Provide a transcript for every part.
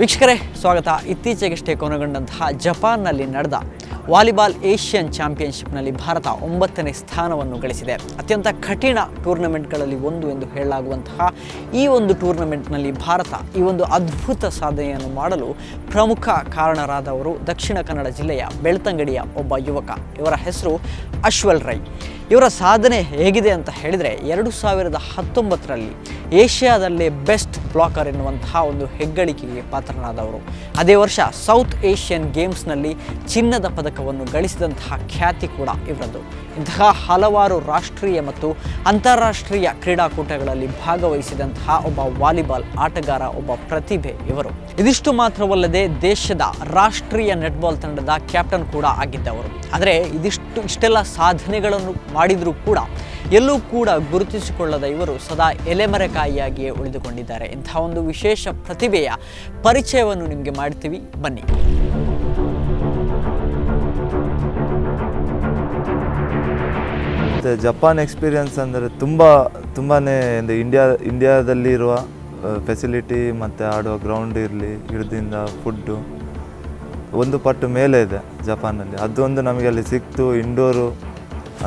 ವೀಕ್ಷಕರೇ ಸ್ವಾಗತ. ಇತ್ತೀಚೆಗಷ್ಟೇ ಕೊನೆಗೊಂಡಂತಹ ಜಪಾನ್ನಲ್ಲಿ ನಡೆದ ವಾಲಿಬಾಲ್ ಏಷ್ಯನ್ ಚಾಂಪಿಯನ್ಶಿಪ್ನಲ್ಲಿ ಭಾರತ ಒಂಬತ್ತನೇ ಸ್ಥಾನವನ್ನು ಗಳಿಸಿದೆ. ಅತ್ಯಂತ ಕಠಿಣ ಟೂರ್ನಮೆಂಟ್ಗಳಲ್ಲಿ ಒಂದು ಎಂದು ಹೇಳಲಾಗುವಂತಹ ಈ ಒಂದು ಟೂರ್ನಮೆಂಟ್ನಲ್ಲಿ ಭಾರತ ಈ ಒಂದು ಅದ್ಭುತ ಸಾಧನೆಯನ್ನು ಮಾಡಲು ಪ್ರಮುಖ ಕಾರಣರಾದವರು ದಕ್ಷಿಣ ಕನ್ನಡ ಜಿಲ್ಲೆಯ ಬೆಳ್ತಂಗಡಿಯ ಒಬ್ಬ ಯುವಕ. ಇವರ ಹೆಸರು ಅಶ್ವಲ್ ರೈ. ಇವರ ಸಾಧನೆ ಹೇಗಿದೆ ಅಂತ ಹೇಳಿದರೆ ಎರಡು ಸಾವಿರದ ಹತ್ತೊಂಬತ್ತರಲ್ಲಿ ಏಷ್ಯಾದಲ್ಲೇ ಬೆಸ್ಟ್ ಬ್ಲಾಕರ್ ಎನ್ನುವಂತಹ ಒಂದು ಹೆಗ್ಗಳಿಕೆಗೆ ಪಾತ್ರನಾದವರು. ಅದೇ ವರ್ಷ ಸೌತ್ ಏಷ್ಯನ್ ಗೇಮ್ಸ್ನಲ್ಲಿ ಚಿನ್ನದ ಪದಕವನ್ನು ಗಳಿಸಿದಂತಹ ಖ್ಯಾತಿ ಕೂಡ ಇವರದ್ದು. ಇಂತಹ ಹಲವಾರು ರಾಷ್ಟ್ರೀಯ ಮತ್ತು ಅಂತಾರಾಷ್ಟ್ರೀಯ ಕ್ರೀಡಾಕೂಟಗಳಲ್ಲಿ ಭಾಗವಹಿಸಿದಂತಹ ಒಬ್ಬ ವಾಲಿಬಾಲ್ ಆಟಗಾರ, ಒಬ್ಬ ಪ್ರತಿಭೆ ಇವರು. ಇದಿಷ್ಟು ಮಾತ್ರವಲ್ಲದೆ ದೇಶದ ರಾಷ್ಟ್ರೀಯ ನೆಟ್ಬಾಲ್ ತಂಡದ ಕ್ಯಾಪ್ಟನ್ ಕೂಡ ಆಗಿದ್ದವರು ಆದರೆ ಇದಿಷ್ಟು ಇಷ್ಟೆಲ್ಲ ಸಾಧನೆಗಳನ್ನು ಮಾಡಿದರೂ ಕೂಡ ಎಲ್ಲೂ ಕೂಡ ಗುರುತಿಸಿಕೊಳ್ಳದ ಇವರು ಸದಾ ಎಲೆಮರೆಕಾಯಿಯಾಗಿಯೇ ಉಳಿದುಕೊಂಡಿದ್ದಾರೆ. ಇಂತಹ ಒಂದು ವಿಶೇಷ ಪ್ರತಿಭೆಯ ಪರಿಚಯವನ್ನು ನಿಮಗೆ ಮಾಡ್ತೀವಿ. ಬನ್ನಿ. ಮತ್ತು ಜಪಾನ್ ಎಕ್ಸ್ಪೀರಿಯನ್ಸ್ ಅಂದರೆ ತುಂಬ ತುಂಬಾ ಒಂದು ಇಂಡಿಯಾ ಇಂಡಿಯಾದಲ್ಲಿರುವ ಫೆಸಿಲಿಟಿ ಮತ್ತು ಆಡುವ ಗ್ರೌಂಡ್ ಇರಲಿ, ಹಿಡ್ದಿಂದ ಫುಡ್ಡು ಒಂದು ಪಟ್ಟು ಮೇಲೆ ಇದೆ ಜಪಾನಲ್ಲಿ. ಅದೊಂದು ನಮಗೆ ಅಲ್ಲಿ ಸಿಕ್ತು, ಇಂಡೋರು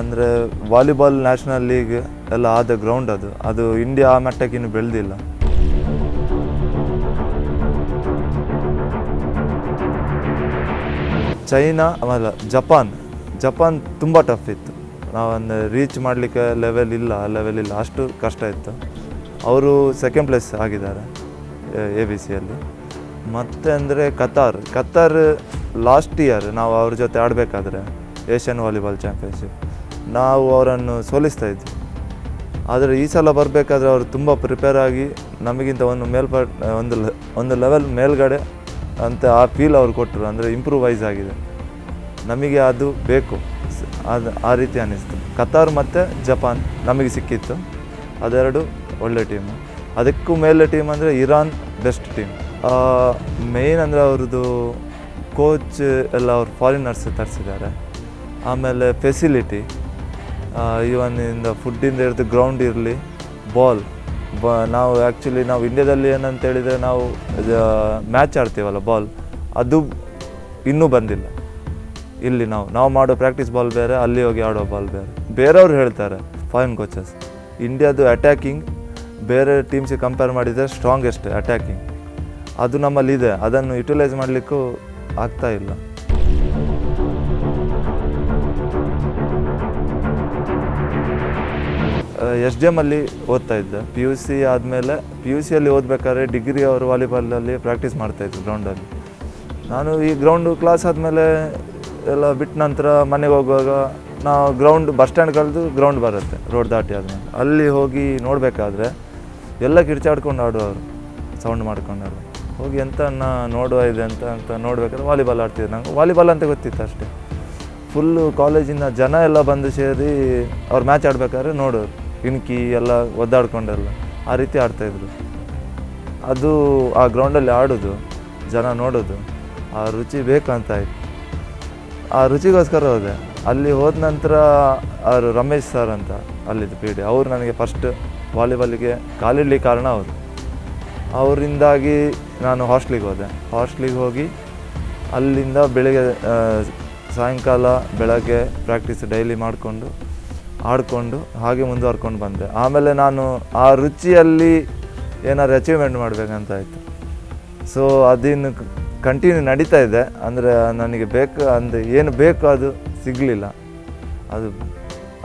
ಅಂದರೆ ವಾಲಿಬಾಲ್ ನ್ಯಾಷನಲ್ ಲೀಗ್ ಎಲ್ಲ ಆದ ಗ್ರೌಂಡ್ ಅದು. ಅದು ಇಂಡಿಯಾ ಆ ಮಟ್ಟಕ್ಕೆ ಬೆಳೆದಿಲ್ಲ. ಚೈನಾ ಆಮೇಲೆ ಜಪಾನ್. ಜಪಾನ್ ತುಂಬ ಟಫ್ ಇತ್ತು. ನಾವೊಂದು ರೀಚ್ ಮಾಡಲಿಕ್ಕೆ ಲೆವೆಲ್ ಇಲ್ಲ ಲೆವೆಲ್ ಇಲ್ಲ. ಅಷ್ಟು ಕಷ್ಟ ಇತ್ತು. ಅವರು ಸೆಕೆಂಡ್ ಪ್ಲೇಸ್ ಆಗಿದ್ದಾರೆ, ಎ ಬಿ ಸಿಯಲ್ಲಿ ಮತ್ತು ಅಂದರೆ ಕತಾರ್ ಕತಾರ್ ಲಾಸ್ಟ್ ಇಯರ್ ನಾವು ಅವ್ರ ಜೊತೆ ಆಡಬೇಕಾದ್ರೆ ಏಷ್ಯನ್ ವಾಲಿಬಾಲ್ ಚಾಂಪಿಯನ್ಶಿಪ್ ನಾವು ಅವರನ್ನು ಸೋಲಿಸ್ತಾ ಇದ್ವಿ. ಆದರೆ ಈ ಸಲ ಬರಬೇಕಾದ್ರೆ ಅವರು ತುಂಬ ಪ್ರಿಪೇರ್ ಆಗಿ ನಮಗಿಂತ ಒಂದು ಮೇಲ್ಪ ಒಂದು ಒಂದು ಲೆವೆಲ್ ಮೇಲ್ಗಡೆ ಅಂತ ಆ ಫೀಲ್ ಅವ್ರು ಕೊಟ್ಟರು. ಅಂದರೆ ಇಂಪ್ರೂವೈಸ್ ಆಗಿದೆ. ನಮಗೆ ಅದು ಬೇಕು. ಅದು ಆ ರೀತಿ ಅನ್ನಿಸ್ತು. ಕತಾರ್ ಮತ್ತು ಜಪಾನ್ ನಮಗೆ ಸಿಕ್ಕಿತ್ತು. ಅದೆರಡು ಒಳ್ಳೆ ಟೀಮು ಅದಕ್ಕೂ ಮೇಲೆ ಟೀಮ್ ಅಂದರೆ ಇರಾನ್ ಬೆಸ್ಟ್ ಟೀಮ್ ಮೇಯ್ನ್ ಅಂದರೆ ಅವ್ರದ್ದು ಕೋಚ್ ಎಲ್ಲ ಅವ್ರು ಫಾರಿನರ್ಸ್ ತರಿಸಿದ್ದಾರೆ. ಆಮೇಲೆ ಫೆಸಿಲಿಟಿ ಇವನ್ ಇಂದ ಫುಡ್ಡಿಂದ ಹಿಡಿದು ಗ್ರೌಂಡ್ ಇರಲಿ ಬಾಲ್ ಬ, ನಾವು ಆ್ಯಕ್ಚುಲಿ ನಾವು ಇಂಡ್ಯಾದಲ್ಲಿ ಏನಂತ ಹೇಳಿದರೆ ನಾವು ಮ್ಯಾಚ್ ಆಡ್ತೀವಲ್ಲ ಬಾಲ್ ಅದು ಇನ್ನೂ ಬಂದಿಲ್ಲ. ಇಲ್ಲಿ ನಾವು ನಾವು ಮಾಡೋ ಪ್ರಾಕ್ಟೀಸ್ ಬಾಲ್ ಬೇರೆ, ಅಲ್ಲಿ ಹೋಗಿ ಆಡೋ ಬಾಲ್ ಬೇರೆ. ಬೇರೆಯವ್ರು ಹೇಳ್ತಾರೆ ಫಾರಿನ್ ಕೋಚಸ್ ಇಂಡಿಯಾದು ಅಟ್ಯಾಕಿಂಗ್ ಬೇರೆ ಟೀಮ್ಸಿಗೆ ಕಂಪೇರ್ ಮಾಡಿದರೆ ಸ್ಟ್ರಾಂಗೆಸ್ಟ್ ಅಟ್ಯಾಕಿಂಗ್ ಅದು ನಮ್ಮಲ್ಲಿದೆ, ಅದನ್ನು ಯುಟಿಲೈಸ್ ಮಾಡಲಿಕ್ಕೂ ಆಗ್ತಾ ಇಲ್ಲ. ಎಸ್ ಡಿ ಎಮ್ಮಲ್ಲಿ ಓದ್ತಾ ಇದ್ದೆ. ಪಿ ಯು ಸಿ ಆದಮೇಲೆ ಪಿ ಯು ಸಿಯಲ್ಲಿ ಓದಬೇಕಾದ್ರೆ ಡಿಗ್ರಿ ಅವರು ವಾಲಿಬಾಲಲ್ಲಿ ಪ್ರಾಕ್ಟೀಸ್ ಮಾಡ್ತಾಯಿದ್ರು ಗ್ರೌಂಡಲ್ಲಿ ನಾನು ಈ ಗ್ರೌಂಡು ಕ್ಲಾಸ್ ಆದಮೇಲೆ ಎಲ್ಲ ಬಿಟ್ಟ ನಂತರ ಮನೆಗೆ ಹೋಗುವಾಗ ನಾವು ಗ್ರೌಂಡ್ ಬಸ್ ಸ್ಟ್ಯಾಂಡ್ ಕಳೆದು ಗ್ರೌಂಡ್ ಬರುತ್ತೆ ರೋಡ್ ದಾಟಿ ಆದಮೇಲೆ. ಅಲ್ಲಿ ಹೋಗಿ ನೋಡಬೇಕಾದ್ರೆ ಎಲ್ಲ ಕಿರ್ಚಾಡ್ಕೊಂಡು ಆಡುವವರು ಸೌಂಡ್ ಮಾಡ್ಕೊಂಡು ಹೋಗಿ ಎಂತ ನಾ ನೋಡುವ ಇದೆ ಅಂತ ಅಂತ ನೋಡ್ಬೇಕಾದ್ರೆ ವಾಲಿಬಾಲ್ ಆಡ್ತಿದ್ದೆ ನಂಗೆ. ವಾಲಿಬಾಲ್ ಅಂತ ಗೊತ್ತಿತ್ತು ಅಷ್ಟೇ. ಫುಲ್ಲು ಕಾಲೇಜಿನ ಜನ ಎಲ್ಲ ಬಂದು ಸೇರಿ ಅವ್ರು ಮ್ಯಾಚ್ ಆಡ್ಬೇಕಾದ್ರೆ ನೋಡೋರು ಇಣಕಿ ಎಲ್ಲ ಒದ್ದಾಡ್ಕೊಂಡೆಲ್ಲ. ಆ ರೀತಿ ಆಡ್ತಾಯಿದ್ರು. ಅದು ಆ ಗ್ರೌಂಡಲ್ಲಿ ಆಡೋದು, ಜನ ನೋಡೋದು, ಆ ರುಚಿ ಬೇಕಂತ ಆಯ್ತು. ಆ ರುಚಿಗೋಸ್ಕರ ಹೋದೆ. ಅಲ್ಲಿ ಹೋದ ನಂತರ ಅವರು ರಮೇಶ್ ಸರ್ ಅಂತ ಅಲ್ಲಿದ್ದು ಪಿ ಡಿ ಅವರು ನನಗೆ ಫಸ್ಟ್ ವಾಲಿಬಾಲಿಗೆ ಕಾಲಿಡ್ಲಿಕ್ಕೆ ಕಾರಣ ಅವರು. ಅವರಿಂದಾಗಿ ನಾನು ಹಾಸ್ಟ್ಲಿಗೆ ಹೋದೆ. ಹಾಸ್ಟ್ಲಿಗೆ ಹೋಗಿ ಅಲ್ಲಿಂದ ಬೆಳಿಗ್ಗೆ ಸಾಯಂಕಾಲ ಬೆಳಗ್ಗೆ ಪ್ರಾಕ್ಟೀಸ್ ಡೈಲಿ ಮಾಡಿಕೊಂಡು, ಆಡಿಕೊಂಡು, ಹಾಗೆ ಮುಂದುವರ್ಕೊಂಡು ಬಂದೆ. ಆಮೇಲೆ ನಾನು ಆ ರುಚಿಯಲ್ಲಿ ಏನಾದ್ರು ಅಚೀವ್ಮೆಂಟ್ ಮಾಡಬೇಕಂತ ಆಯಿತು. ಸೊ ಅದಿನ್ನು ಕಂಟಿನ್ಯೂ ನಡೀತಾ ಇದೆ. ಅಂದರೆ ನನಗೆ ಬೇಕು, ಅಂದರೆ ಏನು ಬೇಕು ಅದು ಸಿಗಲಿಲ್ಲ. ಅದು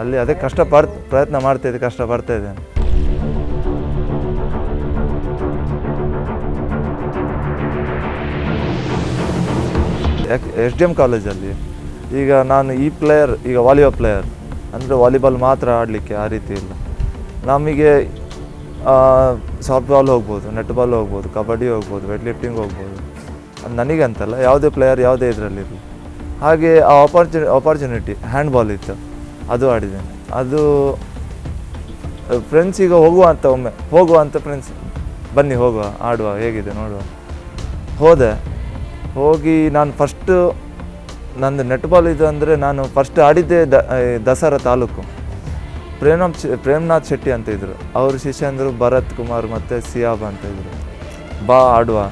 ಅಲ್ಲಿ ಅದೇ ಕಷ್ಟ ಪಡ್ತ ಪ್ರಯತ್ನ ಇದೆ, ಕಷ್ಟ ಪಡ್ತಾ ಇದೆ. ಎಸ್ ಡಿ ಎಂ ಕಾಲೇಜಲ್ಲಿ ಈಗ ನಾನು ಈ ಪ್ಲೇಯರ್ ಈಗ ವಾಲಿಬಾಲ್ ಪ್ಲೇಯರ್ ಅಂದರೆ ವಾಲಿಬಾಲ್ ಮಾತ್ರ ಆಡಲಿಕ್ಕೆ ಆ ರೀತಿ ಇಲ್ಲ. ನಮಗೆ ಸಾಫ್ಟ್ಬಾಲ್ ಹೋಗ್ಬೋದು ನೆಟ್ಬಾಲ್ ಹೋಗ್ಬೋದು, ಕಬಡ್ಡಿ ಹೋಗ್ಬೋದು ವೆಯ್ಟ್ ಲಿಫ್ಟಿಂಗ್ ಹೋಗ್ಬೋದು. ಅದು ನನಗಂತಲ್ಲ, ಯಾವುದೇ ಪ್ಲೇಯರ್ ಯಾವುದೇ ಇದರಲ್ಲಿರಲಿ ಹಾಗೆ ಆ ಆಪರ್ಚು ಆಪರ್ಚುನಿಟಿ ಹ್ಯಾಂಡ್ಬಾಲ್ ಇತ್ತು. ಅದು ಆಡಿದ್ದೇನೆ. ಅದು ಫ್ರೆಂಡ್ಸ್ ಈಗ ಹೋಗುವ ಅಂತ ಒಮ್ಮೆ, ಹೋಗುವ ಅಂತ ಫ್ರೆಂಡ್ಸ್ ಬನ್ನಿ ಹೋಗುವ, ಆಡುವ, ಹೇಗಿದೆ ನೋಡುವ. ಹೋದೆ. ಹೋಗಿ ನಾನು ಫಸ್ಟು ನಂದು ನೆಟ್ಬಾಲ್ ಇದು ಅಂದರೆ ನಾನು ಫಸ್ಟ್ ಆಡಿದ್ದೆ ದ ದಸರಾ ತಾಲೂಕು. ಪ್ರೇಮ್ನಾಥ್ ಶೆ- ಪ್ರೇಮ್ನಾಥ್ ಶೆಟ್ಟಿ ಅಂತ ಇದ್ರು. ಶಿಷ್ಯ ಶಿಷ್ಯಂದರು ಭರತ್ ಕುಮಾರ್ ಮತ್ತು ಸಿಯಾಬ್ ಅಂತ ಇದ್ದರು ಬಾ, ಆಡುವ.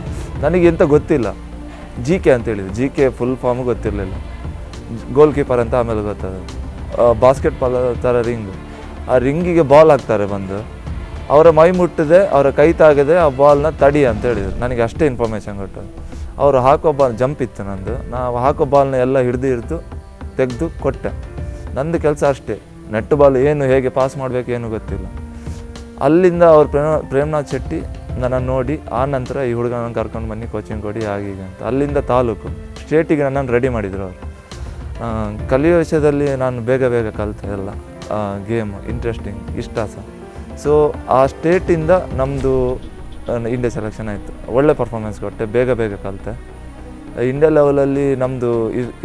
ನನಗೆ ಎಂತ ಗೊತ್ತಿಲ್ಲ. ಜಿ ಕೆ ಅಂತ ಹೇಳಿದ್ರು. ಜಿ ಕೆ ಫುಲ್ ಫಾರ್ಮ್ ಗೊತ್ತಿರಲಿಲ್ಲ. ಗೋಲ್ ಕೀಪರ್ ಅಂತ ಆಮೇಲೆ ಗೊತ್ತದ ಬಾಸ್ಕೆಟ್ ಬಾಲ್ ಥರ ರಿಂಗ್ ಆ ರಿಂಗಿಗೆ ಬಾಲ್ ಹಾಕ್ತಾರೆ ಬಂದು. ಅವರ ಮೈ ಮುಟ್ಟದೆ, ಅವರ ಕೈ ತಾಗದೆ, ಆ ಬಾಲ್ನ ತಡಿ ಅಂತ ಹೇಳಿದ್ರು. ನನಗೆ ಅಷ್ಟೇ ಇನ್ಫಾರ್ಮೇಷನ್ ಕೊಟ್ಟು ಅವರು ಹಾಕೋ ಬಾಲ್ ಜಂಪ್ ಇತ್ತು ನಂದು. ನಾವು ಹಾಕೋ ಬಾಲ್ನ ಎಲ್ಲ ಹಿಡಿದು ಹಿಡಿದು ತೆಗೆದು ಕೊಟ್ಟೆ. ನಂದು ಕೆಲಸ ಅಷ್ಟೇ. ನೆಟ್ ಬಾಲ್ ಏನು ಹೇಗೆ ಪಾಸ್ ಮಾಡಬೇಕು ಏನು ಗೊತ್ತಿಲ್ಲ. ಅಲ್ಲಿಂದ ಅವ್ರು ಪ್ರೇಮ, ಪ್ರೇಮ್ನಾಥ್ ಶೆಟ್ಟಿ ನನ್ನನ್ನು ನೋಡಿ ಆ ನಂತರ ಈ ಹುಡುಗನ ಕರ್ಕೊಂಡು ಬನ್ನಿ ಕೋಚಿಂಗ್ ಕೊಡಿ ಆಗೀಗ ಅಂತ. ಅಲ್ಲಿಂದ ತಾಲೂಕು. ಸ್ಟೇಟಿಗೆ ನನ್ನನ್ನು ರೆಡಿ ಮಾಡಿದರು ಅವರು. ಕಲಿಯೋ ವಿಷಯದಲ್ಲಿ ನಾನು ಬೇಗ ಬೇಗ ಕಲಿತೆ ಎಲ್ಲ. ಗೇಮ್ ಇಂಟ್ರೆಸ್ಟಿಂಗ್ ಇಷ್ಟ ಸಹ ಸೊ ಆ ಸ್ಟೇಟಿಂದ ನಮ್ಮದು ಇಂಡಿಯಾ ಸೆಲೆಕ್ಷನ್ ಆಯಿತು. ಒಳ್ಳೆ ಪರ್ಫಾರ್ಮೆನ್ಸ್ ಕೊಟ್ಟೆ, ಬೇಗ ಬೇಗ ಕಲಿತೆ. ಇಂಡಿಯಾ ಲೆವೆಲಲ್ಲಿ ನಮ್ಮದು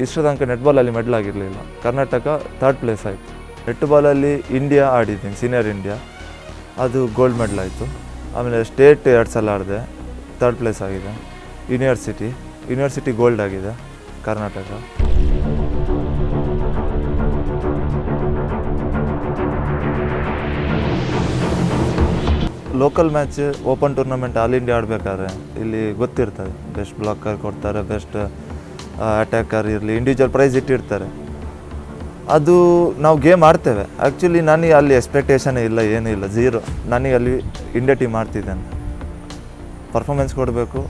ಇಷ್ಟು ತನಕ ನೆಟ್ಬಾಲಲ್ಲಿ ಮೆಡಲ್ ಆಗಿರಲಿಲ್ಲ. ಕರ್ನಾಟಕ ಥರ್ಡ್ ಪ್ಲೇಸ್ ಆಯಿತು. ನೆಟ್ ಬಾಲಲ್ಲಿ ಇಂಡಿಯಾ ಆಡಿದ್ದೀನಿ ಸೀನಿಯರ್ ಇಂಡಿಯಾ ಅದು ಗೋಲ್ಡ್ ಮೆಡಲ್ ಆಯಿತು. ಆಮೇಲೆ ಸ್ಟೇಟ್ ಎರಡು ಸಲ ಆಡಿದೆ. ಥರ್ಡ್ ಪ್ಲೇಸ್ ಆಗಿದೆ. ಯೂನಿವರ್ಸಿಟಿ ಯೂನಿವರ್ಸಿಟಿ ಗೋಲ್ಡ್ ಆಗಿದೆ, Karnataka. Local match open tournament all India ಆಡಬೇಕಾದ್ರೆ ಇಲ್ಲಿ ಗೊತ್ತಿರ್ತದೆ. ಬೆಸ್ಟ್ ಬ್ಲಾಕರ್ ಕೊಡ್ತಾರೆ ಬೆಸ್ಟ್ ಅಟ್ಯಾಕರ್ ಇರಲಿ ಇಂಡಿವಿಜುವಲ್ ಪ್ರೈಸ್ ಇಟ್ಟಿರ್ತಾರೆ. ಅದು ನಾವು ಗೇಮ್ ಆಡ್ತೇವೆ. ಆ್ಯಕ್ಚುಲಿ ನನಗೆ ಅಲ್ಲಿ ಎಕ್ಸ್ಪೆಕ್ಟೇಷನ್ ಇಲ್ಲ, ಏನೂ ಇಲ್ಲ. ಝೀರೋ ನನಗೆ ಅಲ್ಲಿ ಇಂಡಿಯಾ ಟೀಮ್ ಆಡ್ತಿದ್ದೇನೆ ಪರ್ಫಾಮೆನ್ಸ್ ಕೊಡಬೇಕು.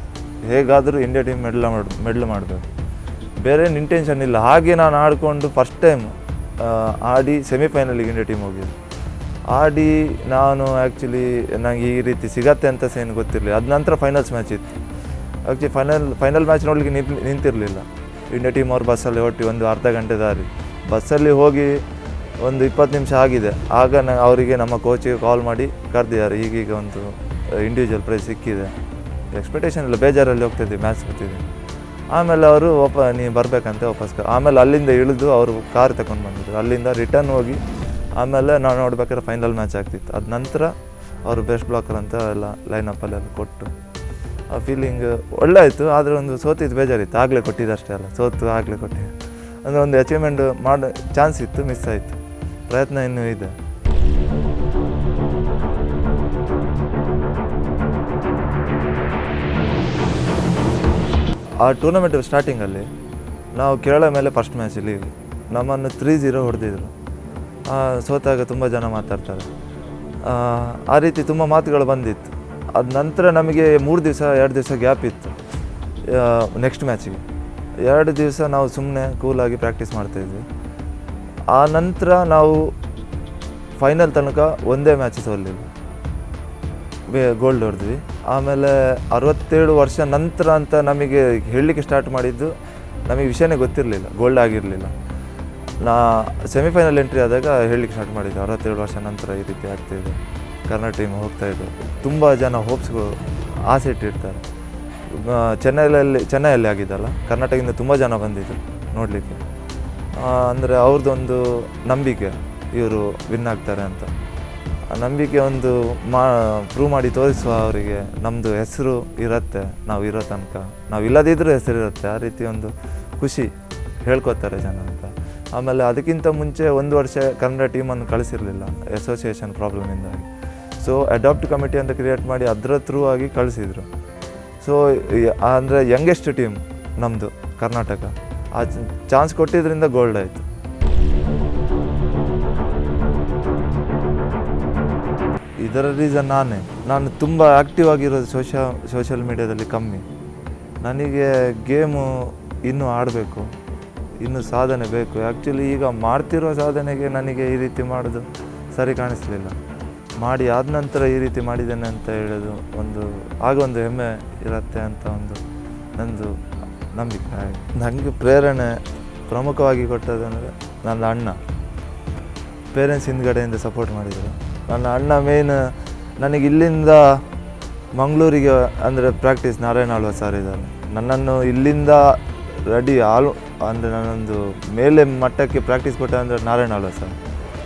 ಹೇಗಾದರೂ ಇಂಡಿಯಾ ಟೀಮ್ ಮೆಡ್ಲ ಮಾಡಿ ಮೆಡ್ಲ್ ಮಾಡಬೇಕು. ಬೇರೆ ಇಂಟೆನ್ಷನ್ ಇಲ್ಲ. ಹಾಗೆ ನಾನು ಆಡಿಕೊಂಡು ಫಸ್ಟ್ ಟೈಮ್ ಆಡಿ ಸೆಮಿಫೈನಲಿಗೆ ಇಂಡಿಯಾ ಟೀಮ್ ಹೋಗಿದ್ದು. ಆಡಿ ನಾನು ಆ್ಯಕ್ಚುಲಿ ನನಗೆ ಈ ರೀತಿ ಸಿಗತ್ತೆ ಅಂತ ಸಹ ಏನು ಗೊತ್ತಿರಲಿಲ್ಲ. ಅದ ನಂತರ ಫೈನಲ್ಸ್ ಮ್ಯಾಚ್ ಇತ್ತು. ಆ್ಯಕ್ಚುಲಿ ಫೈನಲ್ ಫೈನಲ್ ಮ್ಯಾಚ್ ನೋಡಲಿಕ್ಕೆ ನಿಂತ್, ನಿಂತಿರಲಿಲ್ಲ. ಇಂಡಿಯಾ ಟೀಮ್ ಅವ್ರು ಬಸ್ಸಲ್ಲಿ ಹೊಟ್ಟಿ ಒಂದು ಅರ್ಧ ಗಂಟೆ ದಾರಿ. ಬಸ್ಸಲ್ಲಿ ಹೋಗಿ ಒಂದು ಇಪ್ಪತ್ತು ನಿಮಿಷ ಆಗಿದೆ. ಆಗ ನ, ಅವರಿಗೆ ನಮ್ಮ ಕೋಚಿಗೆ ಕಾಲ್ ಮಾಡಿ ಕರೆದಿದ್ದಾರೆ. ಈಗೀಗ ಒಂದು ಇಂಡಿವಿಜುವಲ್ ಪ್ರೈಸ್ ಸಿಕ್ಕಿದೆ. ಎಕ್ಸ್ಪೆಕ್ಟೇಷನ್ ಇಲ್ಲ, ಬೇಜಾರಲ್ಲಿ ಹೋಗ್ತಿದ್ದೆ ಮ್ಯಾಚ್ ಬರ್ತಿದ್ದೆ ಆಮೇಲೆ ಅವರು ವಾಪ, ನೀ ಬರಬೇಕಂತ ವಾಪಸ್ ಆಮೇಲೆ ಅಲ್ಲಿಂದ ಇಳಿದು ಅವರು ಕಾರ್ ತಗೊಂಡು ಬಂದಿದ್ರು. ಅಲ್ಲಿಂದ ರಿಟರ್ನ್ ಹೋಗಿ, ಆಮೇಲೆ ನಾವು ನೋಡ್ಬೇಕಾದ್ರೆ ಫೈನಲ್ ಮ್ಯಾಚ್ ಆಗ್ತಿತ್ತು. ಅದ ನಂತರ ಅವರು ಬೆಸ್ಟ್ ಬ್ಲಾಕರ್ ಅಂತ ಎಲ್ಲ ಲೈನಪ್ಪಲ್ಲೆಲ್ಲ ಕೊಟ್ಟು, ಆ ಫೀಲಿಂಗ್ ಒಳ್ಳೆ ಆಯಿತು. ಆದರೆ ಒಂದು ಸೋತಿದ್ದು ಬೇಜಾರಿತ್ತು. ಆಗಲೇ ಕೊಟ್ಟಿದ್ದಷ್ಟೇ ಅಲ್ಲ. ಸೋತು ಆಗಲೇ ಕೊಟ್ಟಿದ್ದು. ಅಂದರೆ ಒಂದು ಅಚೀವ್ಮೆಂಟ್ ಮಾಡೋ ಚಾನ್ಸ್ ಇತ್ತು ಮಿಸ್ ಆಯಿತು. ಪ್ರಯತ್ನ ಇನ್ನೂ ಇದೆ. ಆ ಟೂರ್ನಮೆಂಟ್ ಸ್ಟಾರ್ಟಿಂಗಲ್ಲಿ ನಾವು ಕೇರಳ ಮೇಲೆ ಫಸ್ಟ್ ಮ್ಯಾಚಲ್ಲಿ ನಮ್ಮನ್ನು ತ್ರೀ ಜೀರೋ ಹೊಡೆದಿದ್ರು. ಸೋತಾಗ ತುಂಬ ಜನ ಮಾತಾಡ್ತಾರೆ. ಆ, ರೀತಿ ತುಂಬ ಮಾತುಗಳು ಬಂದಿತ್ತು. ಅದ ನಂತರ ನಮಗೆ ಮೂರು ದಿವಸ ಎರಡು ದಿವಸ ಗ್ಯಾಪ್ ಇತ್ತು ನೆಕ್ಸ್ಟ್ ಮ್ಯಾಚಿಗೆ ಎರಡು ದಿವಸ ನಾವು ಸುಮ್ಮನೆ ಕೂಲಾಗಿ ಪ್ರಾಕ್ಟೀಸ್ ಮಾಡ್ತಾಯಿದ್ವಿ ಆ ನಂತರ ನಾವು ಫೈನಲ್ ತನಕ ಒಂದೇ ಮ್ಯಾಚ್ ಸೋಲಿದ್ವಿ ಗೋಲ್ಡ್ ಹೊಡೆದ್ವಿ. ಆಮೇಲೆ ಅರವತ್ತೇಳು ವರ್ಷ ನಂತರ ಅಂತ ನಮಗೆ ಹೇಳಲಿಕ್ಕೆ ಸ್ಟಾರ್ಟ್ ಮಾಡಿದ್ದು ನಮಗೆ ವಿಷಯನೇ ಗೊತ್ತಿರಲಿಲ್ಲ ಗೋಲ್ಡ್ ಆಗಿರಲಿಲ್ಲ. ನಾ ಸೆಮಿಫೈನಲ್ ಎಂಟ್ರಿ ಆದಾಗ ಹೇಳಲಿಕ್ಕೆ ಸ್ಟಾರ್ಟ್ ಮಾಡಿದ್ದು, ಅರವತ್ತೇಳು ವರ್ಷ ನಂತರ ಈ ರೀತಿ ಆಗ್ತಾಯಿದೆ ಕರ್ನಾಟಕ ಟೀಮ್ ಹೋಗ್ತಾ ಇದೆ. ತುಂಬ ಜನ ಹೋಪ್ಸ್ಗಳು ಆಸೆ ಇಟ್ಟಿರ್ತಾರೆ. ಆ, ಚೆನ್ನೈಯಲ್ಲಿ ಚೆನ್ನೈಯಲ್ಲಿ ಆಗಿದ್ದಲ್ಲ ಕರ್ನಾಟಕದಿಂದ ತುಂಬ ಜನ ಬಂದಿದ್ದರು ನೋಡಲಿಕ್ಕೆ. ಅಂದರೆ ಅವ್ರದ್ದೊಂದು ನಂಬಿಕೆ ಇವರು ವಿನ್ ಆಗ್ತಾರೆ ಅಂತ. ಆ ನಂಬಿಕೆ ಒಂದು ಮಾ ಪ್ರೂವ್ ಮಾಡಿ ತೋರಿಸುವ ಅವರಿಗೆ ನಮ್ಮದು ಹೆಸರು ಇರುತ್ತೆ ನಾವು ಇರೋ ತನಕ. ನಾವು ಇಲ್ಲದಿದ್ದರೂ ಹೆಸರು ಇರುತ್ತೆ ಆ ರೀತಿ ಒಂದು ಖುಷಿ ಹೇಳ್ಕೊತಾರೆ ಜನ ಅಂತ. ಆಮೇಲೆ ಅದಕ್ಕಿಂತ ಮುಂಚೆ ಒಂದು ವರ್ಷ ಕನ್ನಡ ಟೀಮನ್ನು ಕಳಿಸಿರಲಿಲ್ಲ ಅಸೋಸಿಯೇಷನ್ ಪ್ರಾಬ್ಲಮಿಂದಾಗಿ ಸೊ ಅಡಾಪ್ಟ್ ಕಮಿಟಿ ಅಂತ ಕ್ರಿಯೇಟ್ ಮಾಡಿ ಅದರ ಥ್ರೂ ಆಗಿ ಕಳಿಸಿದ್ರು. ಸೊ ಅಂದರೆ ಯಂಗೆಸ್ಟ್ ಟೀಮ್ ನಮ್ಮದು ಕರ್ನಾಟಕ ಆ ಚಾನ್ಸ್ ಕೊಟ್ಟಿದ್ದರಿಂದ ಗೋಲ್ಡ್ ಆಯಿತು. ಇದರ ರೀಸನ್ ನಾನೇ. ನಾನು ತುಂಬ ಆ್ಯಕ್ಟಿವ್ ಆಗಿರೋದು ಸೋಷಿಯಲ್ ಸೋಷಿಯಲ್ ಮೀಡ್ಯಾದಲ್ಲಿ ಕಮ್ಮಿ. ನನಗೆ ಗೇಮು ಇನ್ನೂ ಆಡಬೇಕು, ಇನ್ನೂ ಸಾಧನೆ ಬೇಕು. ಆ್ಯಕ್ಚುಲಿ ಈಗ ಮಾಡ್ತಿರೋ ಸಾಧನೆಗೆ ನನಗೆ ಈ ರೀತಿ ಮಾಡೋದು ಸರಿ ಕಾಣಿಸ್ಲಿಲ್ಲ. ಮಾಡಿ ಆದ ನಂತರ ಈ ರೀತಿ ಮಾಡಿದ್ದೇನೆ ಅಂತ ಹೇಳೋದು ಒಂದು, ಆಗ ಒಂದು ಹೆಮ್ಮೆ ಇರುತ್ತೆ ಅಂತ ಒಂದು ನಂದು ನಂಬಿಕೆ. ನನಗೆ ಪ್ರೇರಣೆ ಪ್ರಮುಖವಾಗಿ ಕೊಟ್ಟದಂದರೆ ನನ್ನ ಅಣ್ಣ. ಪೇರೆಂಟ್ಸ್ ಹಿಂದ್ಗಡೆಯಿಂದ ಸಪೋರ್ಟ್ ಮಾಡಿದರು. ನನ್ನ ಅಣ್ಣ ಮೇನ್ ನನಗೆ ಇಲ್ಲಿಂದ ಮಂಗಳೂರಿಗೆ ಅಂದರೆ ಪ್ರಾಕ್ಟೀಸ್ ನಾರಾಯಣ ಆಳ್ವ ಸರ್ ಇದ್ದಾರೆ. ನನ್ನನ್ನು ಇಲ್ಲಿಂದ ರೆಡಿ ಆಲ್ ಅಂದರೆ ನನ್ನೊಂದು ಮೇಲೆ ಮಟ್ಟಕ್ಕೆ ಪ್ರಾಕ್ಟೀಸ್ ಕೊಟ್ಟ ಅಂದರೆ ನಾರಾಯಣ ಆಳ್ವ ಸರ್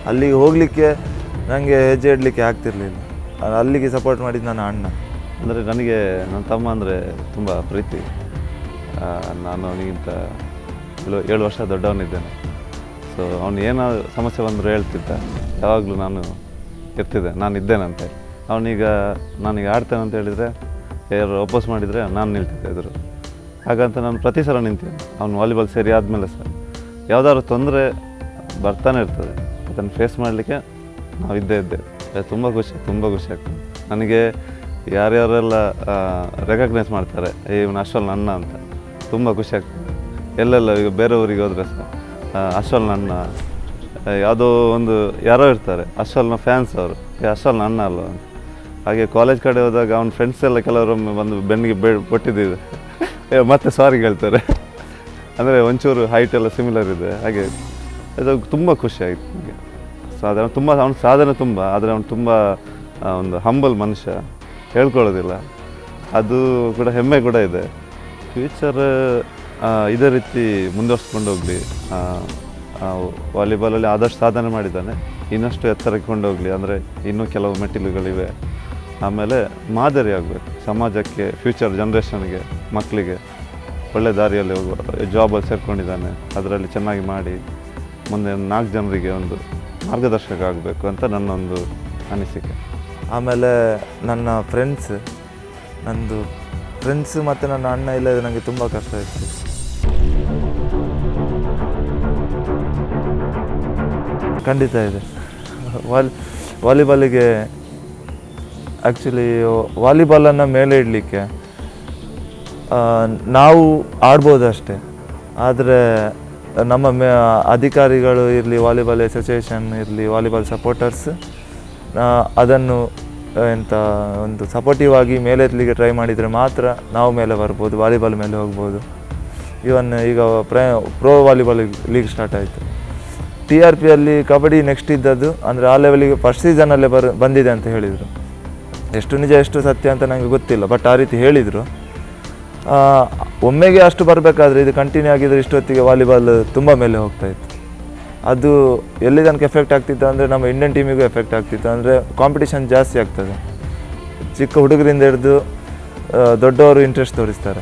ಅಲ್ಲಿಗೆ ಹೋಗಲಿಕ್ಕೆ ನನಗೆ ಹೆಜ್ಜೆ ಇಡಲಿಕ್ಕೆ ಆಗ್ತಿರ್ಲಿಲ್ಲ. ಅಲ್ಲಿಗೆ ಸಪೋರ್ಟ್ ಮಾಡಿದ್ದು ನನ್ನ ಅಣ್ಣ. ಅಂದರೆ ನನಗೆ ನನ್ನ ತಮ್ಮ ಅಂದರೆ ತುಂಬ ಪ್ರೀತಿ. ನಾನು ಅವನಿಗಿಂತ ಏಳು ಏಳು ವರ್ಷ ದೊಡ್ಡವನಿದ್ದೇನೆ. ಸೊ ಅವನು ಏನೋ ಸಮಸ್ಯೆ ಬಂದರೂ ಹೇಳ್ತಿದ್ದ. ಯಾವಾಗಲೂ ನಾನು ಇರ್ತಿದ್ದೆ ನಾನು ಇದ್ದೇನಂತೆ ಅವನೀಗ ನಾನೀಗ ಆಡ್ತೇನೆ ಅಂತ ಹೇಳಿದರೆ, ಯಾರು ವಾಪಸ್ ಮಾಡಿದರೆ ನಾನು ನಿಲ್ತಿದ್ದೆ ಎದುರು. ಹಾಗಂತ ನಾನು ಪ್ರತಿ ಸಲ ನಿಂತೀನಿ. ಅವನು ವಾಲಿಬಾಲ್ ಸೇರಿ ಆದಮೇಲೆ ಸರ್ ಯಾವುದಾದ್ರು ತೊಂದರೆ ಬರ್ತಾನೆ ಇರ್ತದೆ. ಅದನ್ನು ಫೇಸ್ ಮಾಡಲಿಕ್ಕೆ ನಾವು ಇದ್ದೇ. ಇದ್ದೆ ತುಂಬ ಖುಷಿ ತುಂಬ ಖುಷಿ ಆಗ್ತದೆ. ನನಗೆ ಯಾರ್ಯಾರೆಲ್ಲ ರೆಕಗ್ನೈಸ್ ಮಾಡ್ತಾರೆ ಇವನು ಅಶ್ವಲ್ ನನ್ನ ಅಂತ, ತುಂಬ ಖುಷಿ ಆಗ್ತದೆ. ಎಲ್ಲೆಲ್ಲ, ಈಗ ಬೇರೆ ಊರಿಗೆ ಹೋದರೆ ಸಹ ಅಶ್ವಲ್ ನನ್ನ ಯಾವುದೋ ಒಂದು, ಯಾರೋ ಇರ್ತಾರೆ, ಅಶ್ವಲ್ನ ಫ್ಯಾನ್ಸ್ ಅವರು ಅಶ್ವಲ್ ನನ್ನ ಅಲ್ಲ ಅಂತ. ಹಾಗೆ ಕಾಲೇಜ್ ಕಡೆ ಹೋದಾಗ ಅವ್ನ ಫ್ರೆಂಡ್ಸ್ ಎಲ್ಲ ಕೆಲವರೊಮ್ಮೆ ಬಂದು ಬೆನ್ನಿಗೆ ಬೆ ಕೊಟ್ಟಿದ್ದೀವಿ ಮತ್ತೆ ಸಾರಿ ಹೇಳ್ತಾರೆ. ಅಂದರೆ ಒಂಚೂರು ಹೈಟ್ ಎಲ್ಲ ಸಿಮಿಲರ್ ಇದೆ. ಹಾಗೆ, ಅದು ತುಂಬ ಖುಷಿ ಆಯಿತು. ನನಗೆ ಸಾಧಾರಣ ತುಂಬ, ಅವ್ನ ಸಾಧನೆ ತುಂಬ, ಆದರೆ ಅವ್ನು ತುಂಬ ಒಂದು ಹಂಬಲ್ ಮನುಷ್ಯ. ಹೇಳ್ಕೊಳ್ಳೋದಿಲ್ಲ. ಅದು ಕೂಡ ಹೆಮ್ಮೆ ಕೂಡ ಇದೆ. ಫ್ಯೂಚರ್ ಇದೇ ರೀತಿ ಮುಂದುವರ್ಸ್ಕೊಂಡು ಹೋಗಲಿ. ವಾಲಿಬಾಲಲ್ಲಿ ಆದಷ್ಟು ಸಾಧನೆ ಮಾಡಿದ್ದಾನೆ. ಇನ್ನಷ್ಟು ಎತ್ತರಕ್ಕೆ ಕೊಂಡೋಗಲಿ ಅಂದರೆ ಇನ್ನೂ ಕೆಲವು ಮೆಟ್ಟಿಲುಗಳಿವೆ. ಆಮೇಲೆ ಮಾದರಿ ಆಗಬೇಕು. ಸಮಾಜಕ್ಕೆ ಫ್ಯೂಚರ್ ಜನ್ರೇಷನ್ಗೆ ಮಕ್ಕಳಿಗೆ. ಒಳ್ಳೆ ದಾರಿಯಲ್ಲಿ ಹೋಗುವ ಜಾಬಲ್ಲಿ ಸೇರ್ಕೊಂಡಿದ್ದಾನೆ. ಅದರಲ್ಲಿ ಚೆನ್ನಾಗಿ ಮಾಡಿ, ಮುಂದೆ ನಾಲ್ಕು ಜನರಿಗೆ ಒಂದು ಮಾರ್ಗದರ್ಶಕ ಆಗಬೇಕು ಅಂತ ನನ್ನೊಂದು ಅನಿಸಿಕೆ. ಆಮೇಲೆ ನನ್ನ ಫ್ರೆಂಡ್ಸ್ ನಂದು ಫ್ರೆಂಡ್ಸ್ ಮತ್ತು ನನ್ನ ಅಣ್ಣ ಇಲ್ಲದೆ ನನಗೆ ತುಂಬ ಕಷ್ಟ ಇತ್ತು. ಖಂಡಿತ ಇದೆ. ವಾಲಿ, ವಾಲಿಬಾಲಿಗೆ ಆ್ಯಕ್ಚುಲಿ ವಾಲಿಬಾಲನ್ನು ಮೇಲೆ ಇಡಲಿಕ್ಕೆ ನಾವು ಆಡ್ಬೋದು ಅಷ್ಟೇ. ಆದರೆ ನಮ್ಮ ಅಧಿಕಾರಿಗಳು ಇರಲಿ ವಾಲಿಬಾಲ್ ಅಸೋಸಿಯೇಷನ್ ಇರಲಿ ವಾಲಿಬಾಲ್ ಸಪೋರ್ಟರ್ಸ್ ಅದನ್ನು ಎಂಥ ಒಂದು ಸಪೋರ್ಟಿವ್ ಆಗಿ ಮೇಲೆತ್ತಲಿಕ್ಕೆ ಟ್ರೈ ಮಾಡಿದರೆ ಮಾತ್ರ ನಾವು ಮೇಲೆ ಬರ್ಬೋದು ವಾಲಿಬಾಲ್ ಮೇಲೆ ಹೋಗ್ಬೋದು. ಇವನ್ ಈಗ ಪ್ರ ಪ್ರೋ ವಾಲಿಬಾಲ್ ಲೀಗ್ ಸ್ಟಾರ್ಟ್ ಆಯಿತು. ಟಿ ಆರ್ ಪಿಯಲ್ಲಿ ಕಬಡ್ಡಿ ನೆಕ್ಸ್ಟ್ ಇದ್ದದ್ದು, ಅಂದರೆ ಆ ಲೆವೆಲಿಗೆ ಫಸ್ಟ್ ಸೀಸನಲ್ಲೇ ಬರ್, ಬಂದಿದೆ ಅಂತ ಹೇಳಿದರು. ಎಷ್ಟು ನಿಜ, ಎಷ್ಟು ಸತ್ಯ ಅಂತ ನನಗೆ ಗೊತ್ತಿಲ್ಲ ಬಟ್ ಆ ರೀತಿ ಹೇಳಿದರು. ಒಮ್ಮೆಗೆ ಅಷ್ಟು ಬರಬೇಕಾದ್ರೆ ಇದು ಕಂಟಿನ್ಯೂ ಆಗಿದ್ರೆ ಇಷ್ಟೊತ್ತಿಗೆ ವಾಲಿಬಾಲ್ ತುಂಬ ಮೇಲೆ ಹೋಗ್ತಾ ಇತ್ತು. ಅದು ಎಲ್ಲಿ ತನಕ ಎಫೆಕ್ಟ್ ಆಗ್ತಿತ್ತು ಅಂದರೆ ನಮ್ಮ ಇಂಡಿಯನ್ ಟೀಮಿಗೂ ಎಫೆಕ್ಟ್ ಆಗ್ತಿತ್ತು ಅಂದರೆ ಕಾಂಪಿಟೇಷನ್ ಜಾಸ್ತಿ ಆಗ್ತದೆ. ಚಿಕ್ಕ ಹುಡುಗರಿಂದ ಹಿಡಿದು ದೊಡ್ಡವರು ಇಂಟ್ರೆಸ್ಟ್ ತೋರಿಸ್ತಾರೆ.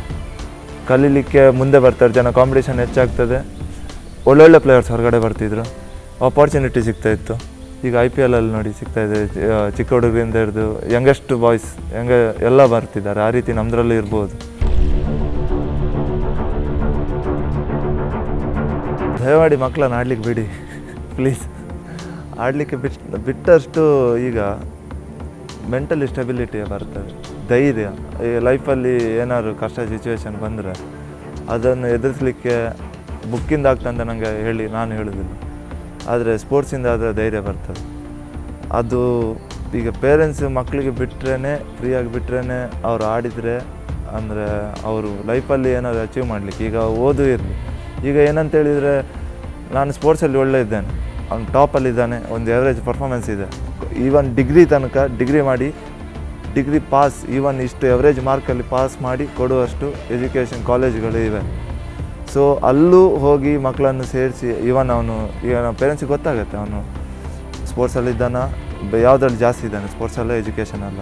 ಕಲೀಲಿಕ್ಕೆ ಮುಂದೆ ಬರ್ತಾರೆ, ಜನ ಕಾಂಪಿಟೇಷನ್ ಹೆಚ್ಚಾಗ್ತದೆ. ಒಳ್ಳೊಳ್ಳೆ ಪ್ಲೇಯರ್ಸ್ ಹೊರಗಡೆ ಬರ್ತಿದ್ರು. ಆಪರ್ಚುನಿಟಿ ಸಿಗ್ತಾ ಇತ್ತು. ಈಗ ಐ ಪಿ ಎಲ್ ಅಲ್ಲಿ ನೋಡಿ ಸಿಗ್ತಾ ಇದೆ ಚಿಕ್ಕ ಹುಡುಗರಿಂದ ಹಿಡಿದು ಯಂಗೆಸ್ಟ್ ಬಾಯ್ಸ್ ಹೆಂಗೆ ಎಲ್ಲ ಬರ್ತಿದ್ದಾರೆ, ಆ ರೀತಿ ನಮ್ಮದ್ರಲ್ಲೂ ಇರ್ಬೋದು. ದಯಮಾಡಿ ಮಕ್ಕಳನ್ನ ಆಡ್ಲಿಕ್ಕೆ ಬಿಡಿ. ಪ್ಲೀಸ್ ಆಡಲಿಕ್ಕೆ ಬಿಟ್, ಬಿಟ್ಟಷ್ಟು ಈಗ ಮೆಂಟಲ್ ಸ್ಟೆಬಿಲಿಟಿ ಬರ್ತದೆ ಧೈರ್ಯ. ಈ ಲೈಫಲ್ಲಿ ಏನಾದ್ರು ಕಷ್ಟ ಸಿಚುವೇಶನ್ ಬಂದರೆ ಅದನ್ನು ಎದುರಿಸಲಿಕ್ಕೆ ಬುಕ್ಕಿಂದ ಆಗ್ತಂತ ನನಗೆ ಹೇಳಿ, ನಾನು ಹೇಳೋದಿಲ್ಲ. ಆದರೆ ಸ್ಪೋರ್ಟ್ಸಿಂದ ಆದರೆ ಧೈರ್ಯ ಬರ್ತದೆ. ಅದು ಈಗ ಪೇರೆಂಟ್ಸ್ ಮಕ್ಕಳಿಗೆ ಬಿಟ್ರೇ ಫ್ರೀಯಾಗಿ ಬಿಟ್ರೇ ಅವರು ಆಡಿದರೆ ಅಂದರೆ ಅವರು ಲೈಫಲ್ಲಿ ಏನಾದರೂ ಅಚೀವ್ ಮಾಡಲಿಕ್ಕೆ ಈಗ ಓದು ಇರಲಿ. ಈಗ ಏನಂತ ಹೇಳಿದರೆ ನಾನು ಸ್ಪೋರ್ಟ್ಸಲ್ಲಿ ಒಳ್ಳೆ ಇದ್ದೇನೆ ಅವ್ನು ಟಾಪಲ್ಲಿದ್ದಾನೆ, ಒಂದು ಎವರೇಜ್ ಪರ್ಫಾರ್ಮೆನ್ಸ್ ಇದೆ. ಈವನ್ ಡಿಗ್ರಿ ತನಕ ಡಿಗ್ರಿ ಮಾಡಿ, ಡಿಗ್ರಿ ಪಾಸ್ ಈವನ್ ಇಷ್ಟು ಎವರೇಜ್ ಮಾರ್ಕಲ್ಲಿ ಪಾಸ್ ಮಾಡಿ ಕೊಡುವಷ್ಟು ಎಜುಕೇಷನ್ ಕಾಲೇಜ್ಗಳು ಇವೆ. ಸೊ ಅಲ್ಲೂ ಹೋಗಿ ಮಕ್ಕಳನ್ನು ಸೇರಿಸಿ, ಈವನ್ ಅವನು, ಈಗ ನಮ್ಮ ಪೇರೆಂಟ್ಸಿಗೆ ಗೊತ್ತಾಗುತ್ತೆ, ಅವನು ಸ್ಪೋರ್ಟ್ಸಲ್ಲಿದ್ದಾನ ಯಾವುದ್ರಲ್ಲಿ ಜಾಸ್ತಿ ಇದ್ದಾನೆ, ಸ್ಪೋರ್ಟ್ಸಲ್ಲ ಎಜುಕೇಷನಲ್ಲ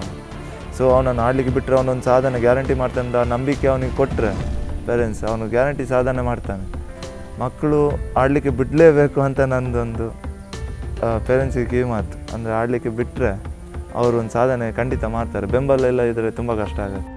ಸೊ ಅವನನ್ನು ಆಡಲಿಕ್ಕೆ ಬಿಟ್ಟರೆ ಅವನೊಂದು ಸಾಧನೆ ಗ್ಯಾರಂಟಿ ಮಾಡ್ತಾನೆ ನಂಬಿಕೆ ಅವನಿಗೆ ಕೊಟ್ಟರೆ ಪೇರೆಂಟ್ಸ್ ಅವನು ಗ್ಯಾರಂಟಿ ಸಾಧನೆ ಮಾಡ್ತಾನೆ. ಮಕ್ಕಳು ಆಡಲಿಕ್ಕೆ ಬಿಡಲೇಬೇಕು ಅಂತ ನಂದೊಂದು ಪೇರೆಂಟ್ಸಿಗೆ ಕಿವಿ ಮಾತು. ಅಂದರೆ ಆಡಲಿಕ್ಕೆ ಬಿಟ್ಟರೆ ಅವರು ಒಂದು ಸಾಧನೆ ಖಂಡಿತ ಮಾಡ್ತಾರೆ. ಬೆಂಬಲ ಎಲ್ಲ ಇದ್ದರೆ ತುಂಬ ಕಷ್ಟ ಆಗುತ್ತೆ.